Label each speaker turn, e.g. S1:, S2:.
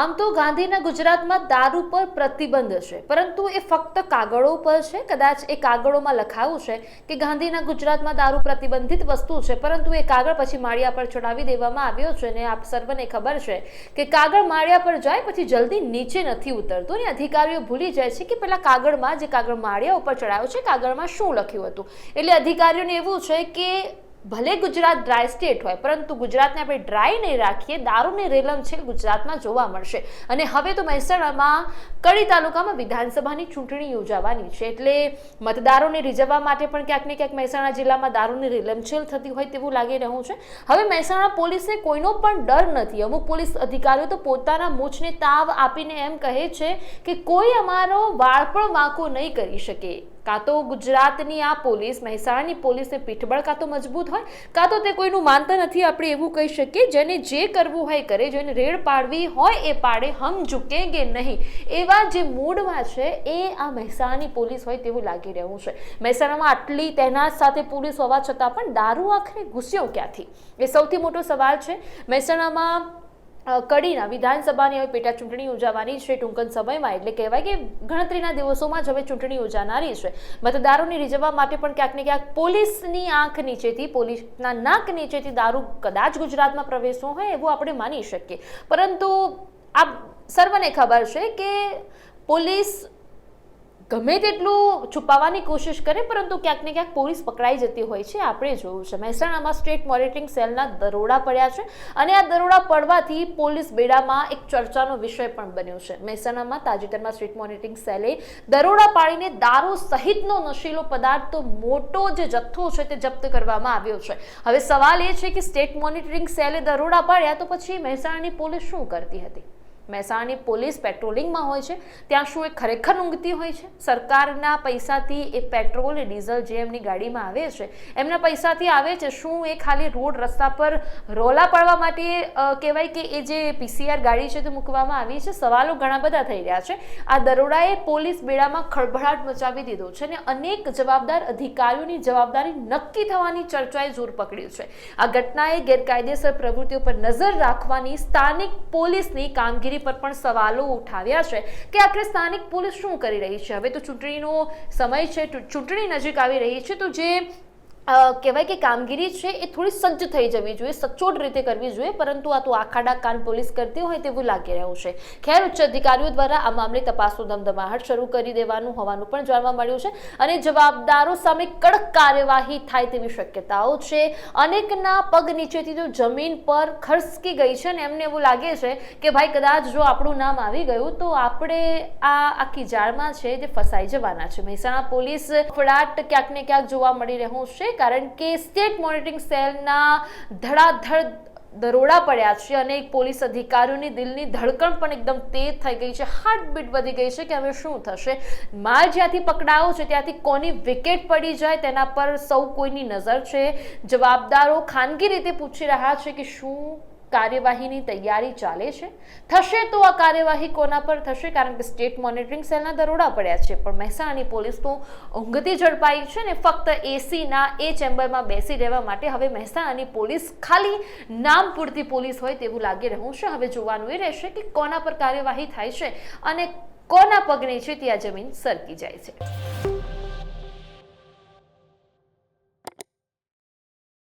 S1: આમ તો ગાંધીના ગુજરાતમાં દારૂ પર પ્રતિબંધ છે, પરંતુ એ ફક્ત કાગળો પર છે? કદાચ એ કાગળોમાં લખાયું છે કે ગાંધીના ગુજરાતમાં દારૂ પ્રતિબંધિત વસ્તુ છે, પરંતુ એ કાગળ પછી માળિયા પર ચડાવી દેવામાં આવ્યો છે ને આપ સર્વને ખબર છે કે કાગળ માળિયા પર જાય પછી જલ્દી નીચે નથી ઉતરતો ને અધિકારીઓ ભૂલી જાય છે કે પેલા કાગળમાં જે કાગળ માળિયા ઉપર ચડાયો છે, કાગળમાં શું લખ્યું હતું? એટલે અધિકારીઓને એવું છે કે ભલે ગુજરાત ડ્રાય સ્ટેટ હોય, પરંતુ ગુજરાતને આપણે ડ્રાય નહીં રાખીએ, દારૂની રેલમ છે ગુજરાતમાં જોવા મળશે. અને હવે તો મહેસાણામાં કડી તાલુકામાં વિધાનસભાની ચૂંટણી યોજાવાની છે, એટલે મતદારોને રીઝવવા માટે પણ ક્યાંક ને ક્યાંક મહેસાણા જિલ્લામાં દારૂની રેલમછેલ થતી હોય તેવું લાગી રહ્યું છે. હવે મહેસાણા પોલીસને કોઈનો પણ ડર નથી. અમુક પોલીસ અધિકારીઓ તો પોતાના મૂછને તાવ આપીને એમ કહે છે કે કોઈ અમારો વાળ પણ વાંકો નહીં કરી શકે. કાં તો ગુજરાતની આ પોલીસ, મહેસાણાની પોલીસને પીઠબળ કાં તો મજબૂત હોય, કાં તો તે કોઈનું માનતા નથી, આપણે એવું કહી શકીએ, જેને જે કરવું હોય કરે, જેને રેડ પાડવી હોય એ પાડે, હમ ઝૂકેંગે નહીં. એવા જે મૂડમાં છે, એ આ મહેસાણાની પોલીસ હોય તેવું લાગી રહ્યું છે. મહેસાણામાં આટલી તહેનાત સાથે પોલીસ હોવા છતાં પણ દારૂ આખરે ઘૂસ્યો ક્યાંથી? એ સૌથી મોટો સવાલ છે. મહેસાણામાં કડીના વિધાનસભાની હવે પેટા ચૂંટણી યોજાવાની છે ટૂંક સમયમાં. એટલે કહેવાય કે ગણતરીના દિવસોમાં જ હવે ચૂંટણી યોજાનારી છે. મતદારોને રીઝવવા માટે પણ ક્યાંક ને ક્યાંક પોલીસની આંખ નીચેથી, પોલીસના નાક નીચેથી દારૂ કદાચ ગુજરાતમાં પ્રવેશવું હોય એવું આપણે માની શકીએ. પરંતુ આ સર્વને ખબર છે કે પોલીસ ગમે તેટલું છુપાવવાની કોશિશ કરે, પરંતુ ક્યાંક ને ક્યાંક પોલીસ પકડાઈ જતી હોય છે. આપણે જોયું છે, મહેસાણામાં સ્ટેટ મોનિટરિંગ સેલના દરોડા પડ્યા છે અને આ દરોડા પડવાથી પોલીસ બેડામાં એક ચર્ચાનો વિષય પણ બન્યો છે. મહેસાણામાં તાજેતરમાં સ્ટેટ મોનિટરિંગ સેલે દરોડા પાડીને દારૂ સહિતનો નશીલો પદાર્થ, તો મોટો જે જથ્થો છે તે જપ્ત કરવામાં આવ્યો છે. હવે સવાલ એ છે કે સ્ટેટ મોનિટરિંગ સેલે દરોડા પાડ્યા તો પછી મહેસાણાની પોલીસ શું કરતી હતી? મહેસાણાની પોલીસ પેટ્રોલિંગમાં હોય છે, ત્યાં શું એ ખરેખર ઊંઘતી હોય છે? સરકારના પૈસાથી એ પેટ્રોલ એ ડીઝલ જે એમની ગાડીમાં આવે છે, એમના પૈસાથી આવે છે? શું એ ખાલી રોડ રસ્તા પર રોલા પડવા માટે કહેવાય કે એ જે પીસીઆર ગાડી છે તે મૂકવામાં આવી છે? સવાલો ઘણા બધા થઈ રહ્યા છે. આ દરોડાએ પોલીસ બેડામાં ખળભળાટ મચાવી દીધો છે અને અનેક જવાબદાર અધિકારીઓની જવાબદારી નક્કી થવાની ચર્ચાએ જોર પકડ્યું છે. આ ઘટનાએ ગેરકાયદેસર પ્રવૃત્તિઓ પર નજર રાખવાની સ્થાનિક પોલીસની કામગીરી પર પણ સવાલો ઉઠાવ્યા છે કે આખરે સ્થાનિક પોલીસ શું કરી રહી છે? હવે તો ચૂંટણીનો સમય છે ચૂંટણી નજીક આવી રહી છે, તો જે કહેવાય કે કામગીરી છે એ થોડી સજ્જ થઈ જવી જોઈએ, સચોટ રીતે કરવી જોઈએ, પરંતુ આ તો આખાડા કાન પોલીસ કરતી હોય તેવું લાગી રહ્યું છે. ખેર ઉચ્ચ અધિકારીઓ દ્વારા આ મામલે તપાસનો ધમધમાહટ શરૂ કરી દેવાનું હોવાનું પણ જાણવા મળ્યું છે અને જવાબદારો સામે કડક કાર્યવાહી થાય તેવી શક્યતાઓ છે. અનેકના પગ નીચેથી તો જમીન પર ખરસકી ગઈ છે ને એમને એવું લાગે છે કે ભાઈ કદાચ જો આપણું નામ આવી ગયું તો આપણે આ આખી જાળમાં છે તે ફસાઈ જવાના છે. મહેસાણા પોલીસ ફળાટ ક્યાંક ને ક્યાંક જોવા મળી રહ્યું છે. કારણ કે સ્ટેટ મોનિટરિંગ સેલના ધડાધડ દરોડા પડ્યા છે અને એક પોલીસ અધિકારીઓની દિલની ધડકણ પણ એકદમ તેજ થઈ ગઈ છે. હાર્ટબીટ વધી ગઈ છે કે હવે શું થશે? માલ જ્યાંથી પકડાયો છે, ત્યાંથી કોની વિકેટ પડી જાય તેના પર સૌ કોઈની નજર છે. જવાબદારો ખાનગી રીતે પૂછી રહ્યા છે કે શું કાર્યવાહીની તૈયારી ચાલે છે. થશે તો આ કાર્યવાહી કોના પર થશે? કારણ કે સ્ટેટ મોનિટરિંગ સેલના દરોડા પડ્યા છે. પણ મહેસાણાની પોલીસ તો ઊંઘતી ઝડપાઈ છે ને ફક્ત એસીના એ ચેમ્બરમાં બેસી રહેવા માટે. હવે મહેસાણાની પોલીસ ખાલી નામ પૂરતી પોલીસ હોય તેવું લાગી રહ્યું છે. હવે જોવાનું એ રહેશે કે કોના પર કાર્યવાહી થાય છે અને કોના પગને છે ત્યાં જમીન સરકી જાય છે.